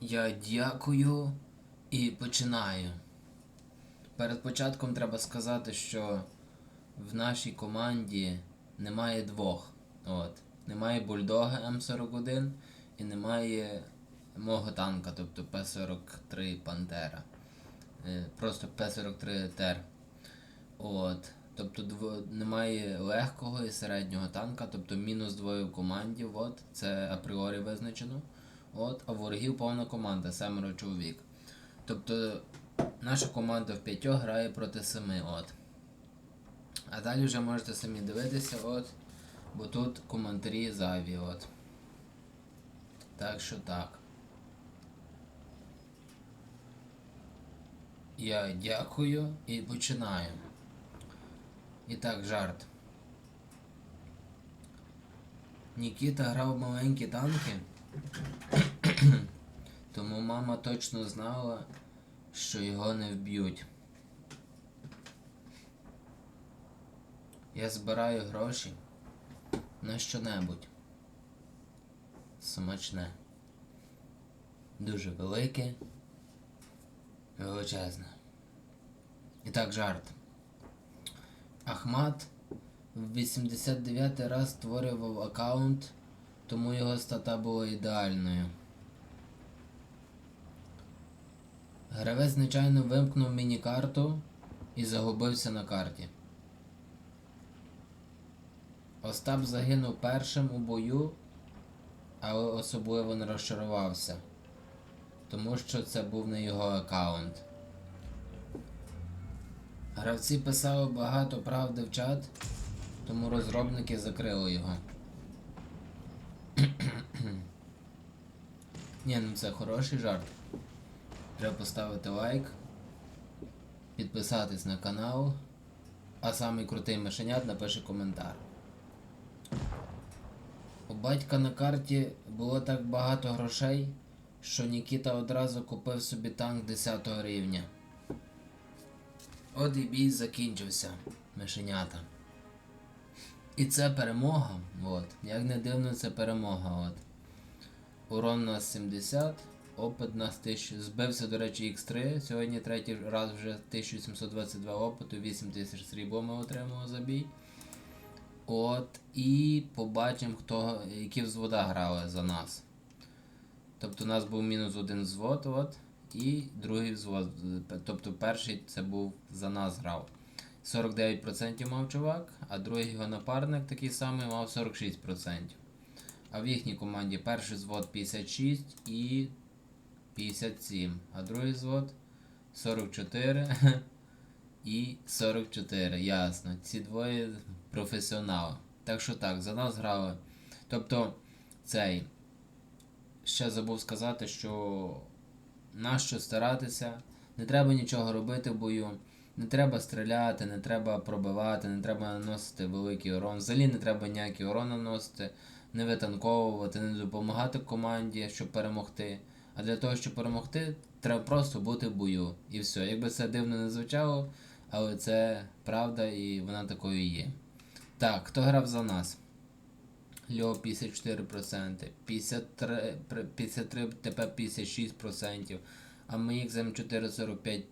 Я дякую і починаю. Перед початком треба сказати, що в нашій команді немає двох. От. Немає бульдога М41 і немає мого танка, тобто П-43 Пантера. Е, Просто П-43 Тер. От. Тобто дво- немає легкого і середнього танка, тобто мінус двоє в команді, от, це апріорі визначено. От, а ворогів повна команда, семеро чоловік. Тобто наша команда в п'ятьох грає проти семи. От. А далі вже можете самі дивитися, от, бо тут коментарі зайві. От. Так що так. Я дякую і починаю. І так, жарт. Нікіта грав маленькі танки, тому мама точно знала, що його не вб'ють. Я збираю гроші на що-небудь. Смачне. Дуже велике. Величезне. І так, жарт. Ахмат в 89 раз створював аккаунт, тому його стата була ідеальною. Гравець звичайно вимкнув міні-карту і загубився на карті. Остап загинув першим у бою, але особливо не розчарувався, тому що це був не його аккаунт. Гравці писали багато правди в чат, тому розробники закрили його. Ні, ну це хороший жарт. Треба поставити лайк, підписатись на канал, а самий крутий мишенят напише коментар. У батька на карті було так багато грошей, що Нікіта одразу купив собі танк 10 рівня. От і бій закінчився, мишенята. І це перемога. От. Як не дивно, це перемога. От. Урон у нас 70, опит у нас 1000. Збився, до речі, X3. Сьогодні третій раз вже 1722 опиту, 8000 срібло ми отримали за бій. От, і побачимо, хто, які взвода грали за нас. Тобто у нас був мінус один взвод, от, і другий взвод. Тобто перший це був за нас грав. 49% мав чувак, а другий його напарник такий самий мав 46%. А в їхній команді перший взвод 56 і 57, а другий взвод 44 і 44. Ясно. Ці двоє професіонали. Так що так, за нас грали. Тобто, цей. Ще забув сказати, що нащо старатися, не треба нічого робити в бою, не треба стріляти, не треба пробивати, не треба наносити великий урон. Взагалі не треба ніякий урон наносити, не витанковувати, не допомагати команді, щоб перемогти. А для того, щоб перемогти, треба просто бути в бою. І все. Якби це дивно не звучало, але це правда і вона такою є. Так, хто грав за нас? Льо 54%, 53, 53 тепер 56%, а ми їх мої МХМ445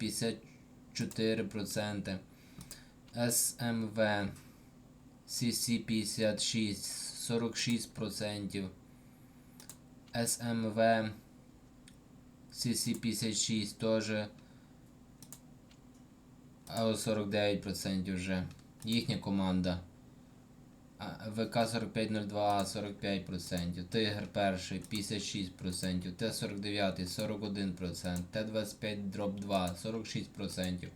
54%. СМВ CC56 46%. СМВ CC56 теж. А 49% вже. Їхня команда. ВК4502, 45%. Тигр перший 56%. Т-49 41%. Т-25 дроп 2 46%.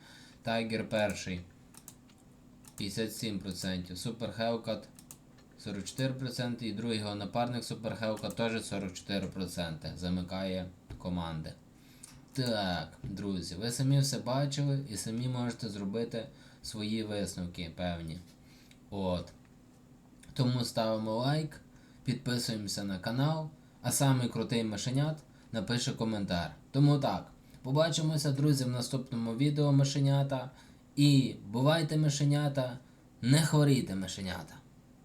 Тайгер перший 57%. Супер Хелкат 44%. І другий його напарник Супер Хелкат теж 44%. Замикає команди. Так, друзі, ви самі все бачили і самі можете зробити свої висновки певні. От. Тому ставимо лайк, підписуємося на канал, а самий крутий мишенят напише коментар. Тому так, побачимося, друзі, в наступному відео мишенята. І бувайте мишенята, не хворійте мишенята.